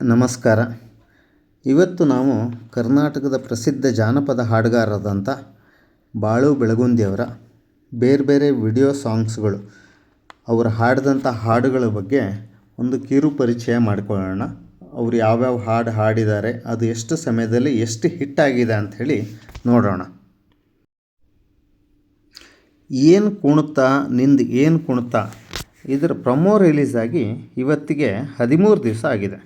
ನಮಸ್ಕಾರ. ಇವತ್ತು ನಾವು ಕರ್ನಾಟಕದ ಪ್ರಸಿದ್ಧ ಜಾನಪದ ಹಾಡುಗಾರರಾದಂಥ ಬಾಳು ಬೆಳಗುಂದಿಯವರ ಬೇರೆ ಬೇರೆ ವಿಡಿಯೋ ಸಾಂಗ್ಸ್ಗಳು, ಅವರು ಹಾಡಿದಂಥ ಹಾಡುಗಳ ಬಗ್ಗೆ ಒಂದು ಕಿರು ಪರಿಚಯ ಮಾಡಿಕೊಳ್ಳೋಣ. ಅವರು ಯಾವ್ಯಾವ ಹಾಡು ಹಾಡಿದ್ದಾರೆ, ಅದು ಎಷ್ಟು ಸಮಯದಲ್ಲಿ ಎಷ್ಟು ಹಿಟ್ ಆಗಿದೆ ಅಂಥೇಳಿ ನೋಡೋಣ. ಏನು ಕುಣುತ್ತಾ ನಿಂದು ಏನು ಕುಣುತ್ತಾ ಇದರ ಪ್ರಮೋ ರಿಲೀಸ್ ಆಗಿ ಇವತ್ತಿಗೆ ಹದಿಮೂರು ದಿವಸ ಆಗಿದೆ.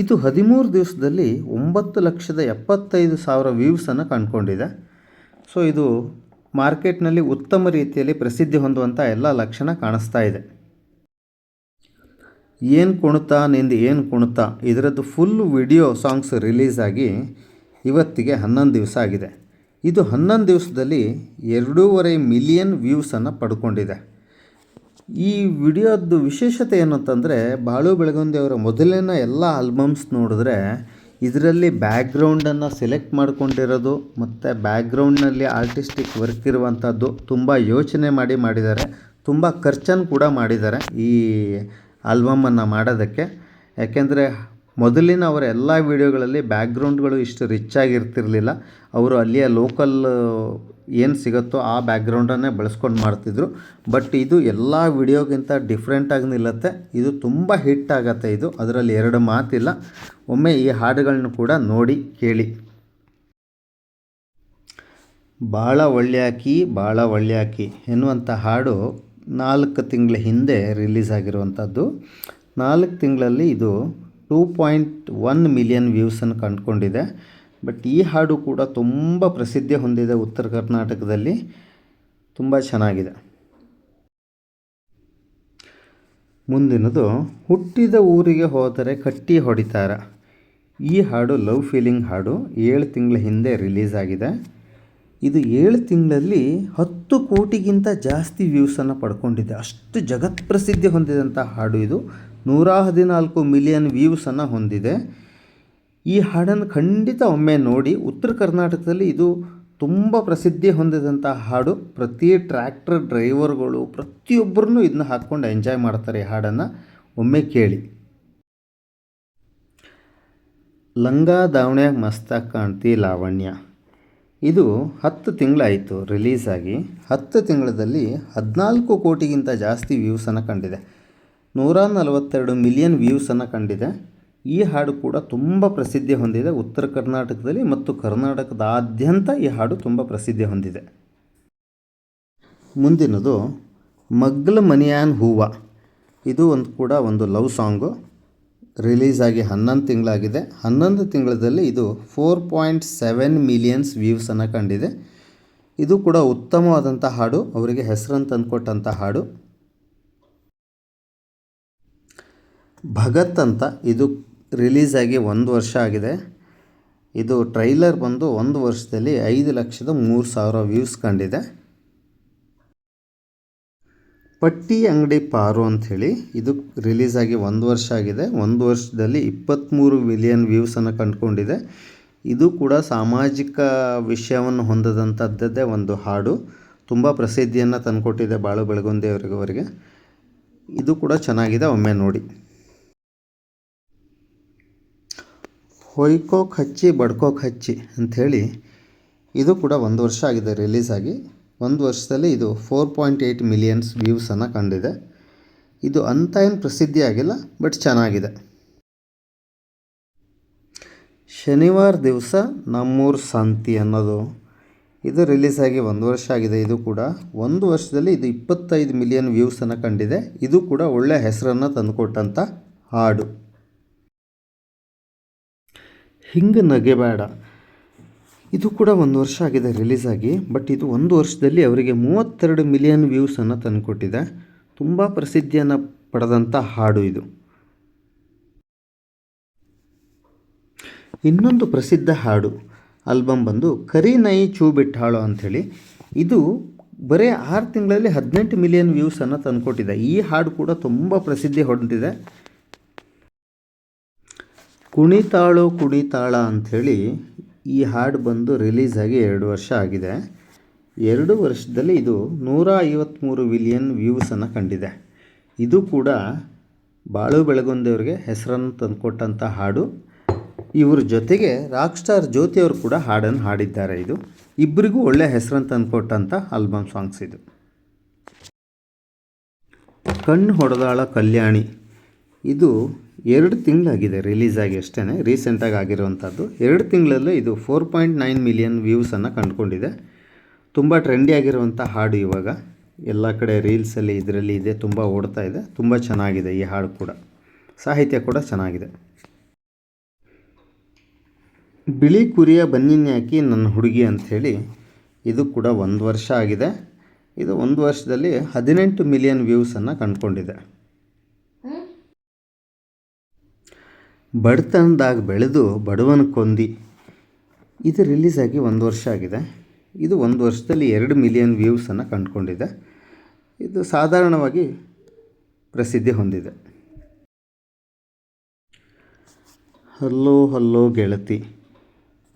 ಇದು ಹದಿಮೂರು ದಿವಸದಲ್ಲಿ ಒಂಬತ್ತು ಲಕ್ಷದ ಎಪ್ಪತ್ತೈದು ಸಾವಿರ ವ್ಯೂವ್ಸನ್ನು ಕಂಡುಕೊಂಡಿದೆ. ಸೊ ಇದು ಮಾರ್ಕೆಟ್ನಲ್ಲಿ ಉತ್ತಮ ರೀತಿಯಲ್ಲಿ ಪ್ರಸಿದ್ಧಿ ಹೊಂದುವಂಥ ಎಲ್ಲ ಲಕ್ಷಣ ಕಾಣಿಸ್ತಾ ಇದೆ. ಏನು ಕುಣಿತ ನಿಂದು ಏನು ಕುಣಿತ, ಇದರದ್ದು ಫುಲ್ ವಿಡಿಯೋ ಸಾಂಗ್ಸ್ ರಿಲೀಸ್ ಆಗಿ ಇವತ್ತಿಗೆ ಹನ್ನೊಂದು ದಿವಸ ಆಗಿದೆ. ಇದು ಹನ್ನೊಂದು ದಿವಸದಲ್ಲಿ ಎರಡೂವರೆ ಮಿಲಿಯನ್ ವ್ಯೂಸನ್ನು ಪಡ್ಕೊಂಡಿದೆ. ಈ ವಿಡಿಯೋದ್ದು ವಿಶೇಷತೆ ಏನು ಬಾಳು ಬೆಳಗುಂದಿ ಅವರ ಮೊದಲಿನ ಎಲ್ಲ ಆಲ್ಬಮ್ಸ್ ನೋಡಿದ್ರೆ, ಇದರಲ್ಲಿ ಬ್ಯಾಕ್ಗ್ರೌಂಡನ್ನು ಸೆಲೆಕ್ಟ್ ಮಾಡ್ಕೊಂಡಿರೋದು, ಮತ್ತು ಬ್ಯಾಕ್ಗ್ರೌಂಡ್ನಲ್ಲಿ ಆರ್ಟಿಸ್ಟಿಕ್ ವರ್ಕ್ ಇರುವಂಥದ್ದು ತುಂಬ ಯೋಚನೆ ಮಾಡಿ ಮಾಡಿದ್ದಾರೆ. ತುಂಬ ಖರ್ಚನ್ನು ಕೂಡ ಮಾಡಿದ್ದಾರೆ ಈ ಆಲ್ಬಮನ್ನು ಮಾಡೋದಕ್ಕೆ. ಯಾಕೆಂದರೆ, ಮೊದಲಿನ ಅವರ ಎಲ್ಲ ವೀಡಿಯೋಗಳಲ್ಲಿ ಬ್ಯಾಕ್ಗ್ರೌಂಡ್ಗಳು ಇಷ್ಟು ರಿಚ್ ಆಗಿರ್ತಿರಲಿಲ್ಲ. ಅವರು ಅಲ್ಲಿಯ ಲೋಕಲ್ ಏನು ಸಿಗುತ್ತೋ ಆ ಬ್ಯಾಕ್ಗ್ರೌಂಡನ್ನೇ ಬಳಸ್ಕೊಂಡು ಮಾಡ್ತಿದ್ರು. ಬಟ್ ಇದು ಎಲ್ಲ ವಿಡಿಯೋಗಿಂತ ಡಿಫ್ರೆಂಟಾಗಿ ನಿಲ್ಲುತ್ತೆ. ಇದು ತುಂಬ ಹಿಟ್ ಆಗತ್ತೆ ಇದು. ಅದರಲ್ಲಿ ಎರಡು ಮಾತಿಲ್ಲ. ಒಮ್ಮೆ ಈ ಹಾಡುಗಳನ್ನ ಕೂಡ ನೋಡಿ ಕೇಳಿ. ಭಾಳ ಒಳ್ಳೆಯಾಕಿ ಭಾಳ ಒಳ್ಳೆಯಾಕಿ ಎನ್ನುವಂಥ ಹಾಡು ನಾಲ್ಕು ತಿಂಗಳ ಹಿಂದೆ ರಿಲೀಸ್ ಆಗಿರುವಂಥದ್ದು ನಾಲ್ಕು ತಿಂಗಳಲ್ಲಿ ಇದು ಟೂ ಪಾಯಿಂಟ್ ಒನ್ ಮಿಲಿಯನ್ ವ್ಯೂಸನ್ನು ಕಂಡುಕೊಂಡಿದೆ. ಬಟ್ ಈ ಹಾಡು ಕೂಡ ತುಂಬ ಪ್ರಸಿದ್ಧಿ ಹೊಂದಿದೆ ಉತ್ತರ ಕರ್ನಾಟಕದಲ್ಲಿ. ತುಂಬ ಚೆನ್ನಾಗಿದೆ. ಮುಂದಿನದು, ಹುಟ್ಟಿದ ಊರಿಗೆ ಹೋದರೆ ಕಟ್ಟಿ ಹೊಡಿತಾರ. ಈ ಹಾಡು ಲವ್ ಫೀಲಿಂಗ್ ಹಾಡು ಏಳು ತಿಂಗಳ ಹಿಂದೆ ರಿಲೀಸ್ ಆಗಿದೆ. ಇದು ಏಳು ತಿಂಗಳಲ್ಲಿ ಹತ್ತು ಕೋಟಿಗಿಂತ ಜಾಸ್ತಿ ವ್ಯೂಸನ್ನು ಪಡ್ಕೊಂಡಿದೆ. ಅಷ್ಟು ಜಗತ್ ಪ್ರಸಿದ್ಧಿ ಹೊಂದಿದಂಥ ಹಾಡು ಇದು. ನೂರ ಹದಿನಾಲ್ಕು ಮಿಲಿಯನ್ ವ್ಯೂಸನ್ನು ಹೊಂದಿದೆ. ಈ ಹಾಡನ್ನು ಖಂಡಿತ ಒಮ್ಮೆ ನೋಡಿ ಉತ್ತರ ಕರ್ನಾಟಕದಲ್ಲಿ ಇದು ತುಂಬ ಪ್ರಸಿದ್ಧಿ ಹೊಂದಿದಂಥ ಹಾಡು. ಪ್ರತಿ ಟ್ರ್ಯಾಕ್ಟರ್, ಡ್ರೈವರ್ಗಳು ಪ್ರತಿಯೊಬ್ಬರೂ ಇದನ್ನ ಹಾಕ್ಕೊಂಡು ಎಂಜಾಯ್ ಮಾಡ್ತಾರೆ ಈ ಹಾಡನ್ನು. ಒಮ್ಮೆ ಕೇಳಿ. ಲಂಗ ದಾವಣ್ಯಾಗ ಮಸ್ತಾಗಿ ಕಾಣ್ತಿ ಲಾವಣ್ಯ. ಇದು ಹತ್ತು ತಿಂಗಳಾಯಿತು ರಿಲೀಸ್ ಆಗಿ. ಹತ್ತು ತಿಂಗಳಲ್ಲಿ ಹದಿನಾಲ್ಕು ಕೋಟಿಗಿಂತ ಜಾಸ್ತಿ ವ್ಯೂಸನ್ನು ಕಂಡಿದೆ. ನೂರ ನಲವತ್ತೆರಡು ಮಿಲಿಯನ್ ವ್ಯೂಸನ್ನು ಕಂಡಿದೆ. ಈ ಹಾಡು ಕೂಡ ತುಂಬ ಪ್ರಸಿದ್ಧಿ ಹೊಂದಿದೆ. ಉತ್ತರ ಕರ್ನಾಟಕದಲ್ಲಿ ಮತ್ತು ಕರ್ನಾಟಕದಾದ್ಯಂತ ಈ ಹಾಡು ತುಂಬ ಪ್ರಸಿದ್ಧಿ ಹೊಂದಿದೆ. ಮುಂದಿನದು ಮಗ್ಲ ಮನಿಯಾನ್ ಹೂವ. ಇದು ಒಂದು ಕೂಡ ಒಂದು ಲವ್ ಸಾಂಗು. ರಿಲೀಸ್ ಆಗಿ ಹನ್ನೊಂದು ತಿಂಗಳಾಗಿದೆ. ಹನ್ನೊಂದು ತಿಂಗಳಲ್ಲಿ ಇದು ಫೋರ್ ಪಾಯಿಂಟ್ ಸೆವೆನ್ ಮಿಲಿಯನ್ಸ್ ವ್ಯೂವ್ಸನ್ನು ಕಂಡಿದೆ. ಇದು ಕೂಡ ಉತ್ತಮವಾದಂಥ ಹಾಡು. ಅವರಿಗೆ ಹೆಸರನ್ನು ತಂದುಕೊಟ್ಟಂಥ ಹಾಡು. ಭಗತ್ ಅಂತ ಇದು ರಿಲೀಸ್ ಆಗಿ ಒಂದು ವರ್ಷ ಆಗಿದೆ. ಇದು ಟ್ರೈಲರ್ ಬಂದು ಒಂದು ವರ್ಷದಲ್ಲಿ ಐದು ಲಕ್ಷದ ಮೂರು ಸಾವಿರ ವ್ಯೂಸ್ ಕಂಡಿದೆ. ಪಟ್ಟಿ ಅಂಗಡಿ ಪಾರು ಅಂಥೇಳಿ ಇದು ರಿಲೀಸ್ ಆಗಿ ಒಂದು ವರ್ಷ ಆಗಿದೆ. ಒಂದು ವರ್ಷದಲ್ಲಿ ಇಪ್ಪತ್ತ್ಮೂರು ಮಿಲಿಯನ್ ವ್ಯೂಸನ್ನು ಕಂಡುಕೊಂಡಿದೆ. ಇದು ಕೂಡ ಸಾಮಾಜಿಕ ವಿಷಯವನ್ನು ಹೊಂದದಂಥದ್ದೇ ಒಂದು ಹಾಡು. ತುಂಬ ಪ್ರಸಿದ್ಧಿಯನ್ನು ತಂದುಕೊಟ್ಟಿದೆ ಬಾಳು ಬೆಳಗುಂದಿ ಅವರಿಗೆ. ಇದು ಕೂಡ ಚೆನ್ನಾಗಿದೆ, ಒಮ್ಮೆ ನೋಡಿ. ಹೊಯ್ಕೋಕ್ ಹಚ್ಚಿ ಬಡ್ಕೋಕ್ ಹಚ್ಚಿ ಅಂಥೇಳಿ ಇದು ಕೂಡ ಒಂದು ವರ್ಷ ಆಗಿದೆ ರಿಲೀಸ್ ಆಗಿ. ಒಂದು ವರ್ಷದಲ್ಲಿ ಇದು ಫೋರ್ ಪಾಯಿಂಟ್ ಏಯ್ಟ್ ಮಿಲಿಯನ್ಸ್ ವ್ಯೂಸನ್ನು ಕಂಡಿದೆ. ಇದು ಅಂತ ಏನು ಪ್ರಸಿದ್ಧಿ ಆಗಿಲ್ಲ ಬಟ್ ಚೆನ್ನಾಗಿದೆ. ಶನಿವಾರ ದಿವಸ ನಮ್ಮೂರು ಸಂತಿ ಅನ್ನೋದು. ಇದು ರಿಲೀಸ್ ಆಗಿ ಒಂದು ವರ್ಷ ಆಗಿದೆ ಇದು ಕೂಡ. ಒಂದು ವರ್ಷದಲ್ಲಿ ಇದು ಇಪ್ಪತ್ತೈದು ಮಿಲಿಯನ್ ವ್ಯೂಸನ್ನು ಕಂಡಿದೆ. ಇದು ಕೂಡ ಒಳ್ಳೆಯ ಹೆಸರನ್ನು ತಂದುಕೊಟ್ಟಂಥ ಹಾಡು. ಹಿಂಗೆ ನಗೆಬೇಡ. ಇದು ಕೂಡ ಒಂದು ವರ್ಷ ಆಗಿದೆ ರಿಲೀಸ್ ಆಗಿ, ಬಟ್ ಇದು ಒಂದು ವರ್ಷದಲ್ಲಿ ಅವರಿಗೆ ಮೂವತ್ತೆರಡು ಮಿಲಿಯನ್ ವ್ಯೂಸನ್ನು ತಂದುಕೊಟ್ಟಿದೆ. ತುಂಬ ಪ್ರಸಿದ್ಧಿಯನ್ನು ಪಡೆದಂಥ ಹಾಡು ಇದು. ಇನ್ನೊಂದು ಪ್ರಸಿದ್ಧ ಹಾಡು ಆಲ್ಬಮ್ ಬಂದು ಕರಿ ನೈ ಚೂ ಬಿಟ್ಟಾಳು ಅಂಥೇಳಿ. ಇದು ಬರೀ ಆರು ತಿಂಗಳಲ್ಲಿ ಹದಿನೆಂಟು ಮಿಲಿಯನ್ ವ್ಯೂಸನ್ನು ತಂದುಕೊಟ್ಟಿದೆ. ಈ ಹಾಡು ಕೂಡ ತುಂಬ ಪ್ರಸಿದ್ಧಿ ಹೊಂದಿದೆ. ಕುಣಿತಾಳು ಕುಣಿತಾಳ ಅಂಥೇಳಿ ಈ ಹಾಡು ಬಂದು ರಿಲೀಸ್ ಆಗಿ ಎರಡು ವರ್ಷ ಆಗಿದೆ. ಎರಡು ವರ್ಷದಲ್ಲಿ ಇದು ನೂರ ಐವತ್ತ್ಮೂರು ವಿಲಿಯನ್ ವ್ಯೂಸನ್ನು ಕಂಡಿದೆ. ಇದು ಕೂಡ ಬಾಳು ಬೆಳಗುಂದಿಯವ್ರಿಗೆ ಹೆಸರನ್ನು ತಂದುಕೊಟ್ಟಂಥ ಹಾಡು. ಇವ್ರ ಜೊತೆಗೆ ರಾಕ್ ಸ್ಟಾರ್ ಜ್ಯೋತಿಯವರು ಕೂಡ ಹಾಡನ್ನು ಹಾಡಿದ್ದಾರೆ ಇದು. ಇಬ್ಬರಿಗೂ ಒಳ್ಳೆ ಹೆಸರನ್ನು ತಂದುಕೊಟ್ಟಂಥ ಆಲ್ಬಮ್ ಸಾಂಗ್ಸ್ ಇದು. ಕಣ್ಣು ಹೊಡೆದಾಳ ಕಲ್ಯಾಣಿ. ಇದು ಎರಡು ತಿಂಗಳಾಗಿದೆ ರಿಲೀಸ್ ಆಗಿ ಅಷ್ಟೇ ರೀಸೆಂಟಾಗಿ ಆಗಿರುವಂಥದ್ದು. ಎರಡು ತಿಂಗಳಲ್ಲೇ ಇದು ಫೋರ್ ಪಾಯಿಂಟ್ ನೈನ್ ಮಿಲಿಯನ್ ವ್ಯೂಸನ್ನು ಕಂಡುಕೊಂಡಿದೆ. ತುಂಬ ಟ್ರೆಂಡಿ ಆಗಿರುವಂಥ ಹಾಡು ಇವಾಗ. ಎಲ್ಲ ಕಡೆ ರೀಲ್ಸಲ್ಲಿ ಇದರಲ್ಲಿ ಇದೆ, ತುಂಬ ಓಡ್ತಾ ಇದೆ. ತುಂಬ ಚೆನ್ನಾಗಿದೆ ಈ ಹಾಡು ಕೂಡ. ಸಾಹಿತ್ಯ ಕೂಡ ಚೆನ್ನಾಗಿದೆ. ಬಿಳಿ ಕುರಿಯ ಬನ್ನಿನ್ಯಾಕಿ ನನ್ನ ಹುಡುಗಿ ಅಂಥೇಳಿ, ಇದು ಕೂಡ ಒಂದು ವರ್ಷ ಆಗಿದೆ. ಇದು ಒಂದು ವರ್ಷದಲ್ಲಿ ಹದಿನೆಂಟು ಮಿಲಿಯನ್ ವ್ಯೂಸನ್ನು ಕಂಡುಕೊಂಡಿದೆ. ಬಡತನದಾಗ ಬೆಳೆದು ಬಡವನ ಕೊಂದಿ. ಇದು ರಿಲೀಸ್ ಆಗಿ ಒಂದು ವರ್ಷ ಆಗಿದೆ. ಇದು ಒಂದು ವರ್ಷದಲ್ಲಿ ಎರಡು ಮಿಲಿಯನ್ ವ್ಯೂವ್ಸನ್ನು ಕಂಡುಕೊಂಡಿದೆ. ಇದು ಸಾಧಾರಣವಾಗಿ ಪ್ರಸಿದ್ಧಿ ಹೊಂದಿದೆ. ಹಲ್ಲೋ ಹಲ್ಲೋ ಗೆಳತಿ,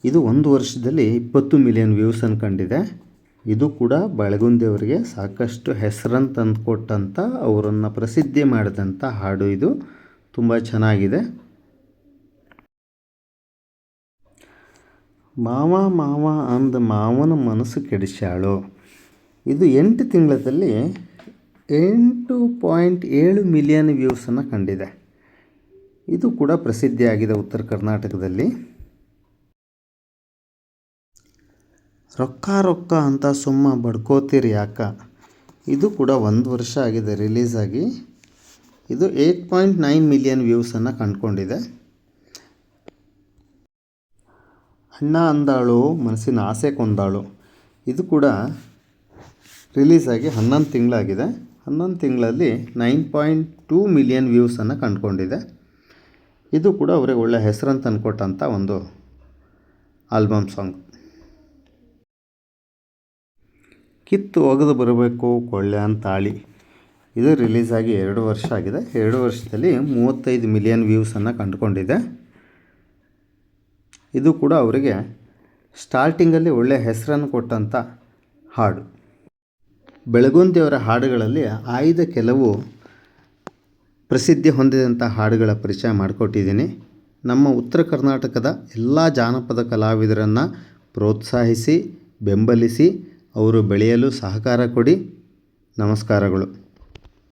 ಇದು ಒಂದು ವರ್ಷದಲ್ಲಿ ಇಪ್ಪತ್ತು ಮಿಲಿಯನ್ ವ್ಯೂವ್ಸನ್ನು ಕಂಡಿದೆ. ಇದು ಕೂಡ ಬೆಳಗುಂದಿಯವರಿಗೆ ಸಾಕಷ್ಟು ಹೆಸರನ್ನು ತಂದುಕೊಟ್ಟಂಥ ಅವರನ್ನು ಪ್ರಸಿದ್ಧಿ ಮಾಡಿದಂಥ ಹಾಡು ಇದು. ತುಂಬ ಚೆನ್ನಾಗಿದೆ. ಮಾವ ಮಾವ ಅಂದ ಮಾವನ ಮನಸ್ಸು ಕೆಡಿಸ್ಯಾಳು. ಇದು ಎಂಟು ತಿಂಗಳಲ್ಲಿ ಎಂಟು ಪಾಯಿಂಟ್ ಏಳು ಮಿಲಿಯನ್ ವ್ಯೂಸನ್ನು ಕಂಡಿದೆ. ಇದು ಕೂಡ ಪ್ರಸಿದ್ಧಿಯಾಗಿದೆ ಉತ್ತರ ಕರ್ನಾಟಕದಲ್ಲಿ. ರೊಕ್ಕ ರೊಕ್ಕ ಅಂತ ಸುಮ್ಮ ಬಡ್ಕೋತೀರಿ ಯಾಕ? ಇದು ಕೂಡ ಒಂದು ವರ್ಷ ಆಗಿದೆ ರಿಲೀಸ್ ಆಗಿ. ಇದು ಏಯ್ಟ್ ಪಾಯಿಂಟ್ ನೈನ್ ಮಿಲಿಯನ್ ವ್ಯೂಸನ್ನು ಕಂಡುಕೊಂಡಿದೆ. ಅಣ್ಣ ಅಂದಾಳು, ಮನಸ್ಸಿನ ಆಸೆ ಕೊಂದಾಳು. ಇದು ಕೂಡ ರಿಲೀಸ್ ಆಗಿ ಹನ್ನೊಂದು ತಿಂಗಳಾಗಿದೆ. ಹನ್ನೊಂದು ತಿಂಗಳಲ್ಲಿ ನೈನ್ ಪಾಯಿಂಟ್ ಟೂ ಮಿಲಿಯನ್ ವ್ಯೂಸನ್ನು ಕಂಡುಕೊಂಡಿದೆ. ಇದು ಕೂಡ ಅವರಿಗೆ ಒಳ್ಳೆಯ ಹೆಸರನ್ನು ತಂದುಕೊಟ್ಟಂಥ ಒಂದು ಆಲ್ಬಮ್ ಸಾಂಗ್. ಕಿತ್ತು ಒಗೆದು ಬರಬೇಕು, ಕೊಳ್ಳೆ ತಾಳಿ. ಇದು ರಿಲೀಸ್ ಆಗಿ ಎರಡು ವರ್ಷ ಆಗಿದೆ. ಎರಡು ವರ್ಷದಲ್ಲಿ ಮೂವತ್ತೈದು ಮಿಲಿಯನ್ ವ್ಯೂಸನ್ನು ಕಂಡುಕೊಂಡಿದೆ. ಇದು ಕೂಡ ಅವರಿಗೆ ಸ್ಟಾರ್ಟಿಂಗಲ್ಲಿ ಒಳ್ಳೆಯ ಹೆಸರನ್ನು ಕೊಟ್ಟಂಥ ಹಾಡು. ಬೆಳಗುಂದಿಯವರ ಹಾಡುಗಳಲ್ಲಿ ಆಯ್ದ ಕೆಲವು ಪ್ರಸಿದ್ಧಿ ಹೊಂದಿದಂಥ ಹಾಡುಗಳ ಪರಿಚಯ ಮಾಡಿಕೊಟ್ಟಿದ್ದೀನಿ. ನಮ್ಮ ಉತ್ತರ ಕರ್ನಾಟಕದ ಎಲ್ಲ ಜಾನಪದ ಕಲಾವಿದರನ್ನು ಪ್ರೋತ್ಸಾಹಿಸಿ, ಬೆಂಬಲಿಸಿ, ಅವರು ಬೆಳೆಯಲು ಸಹಕಾರ ಕೊಡಿ. ನಮಸ್ಕಾರಗಳು.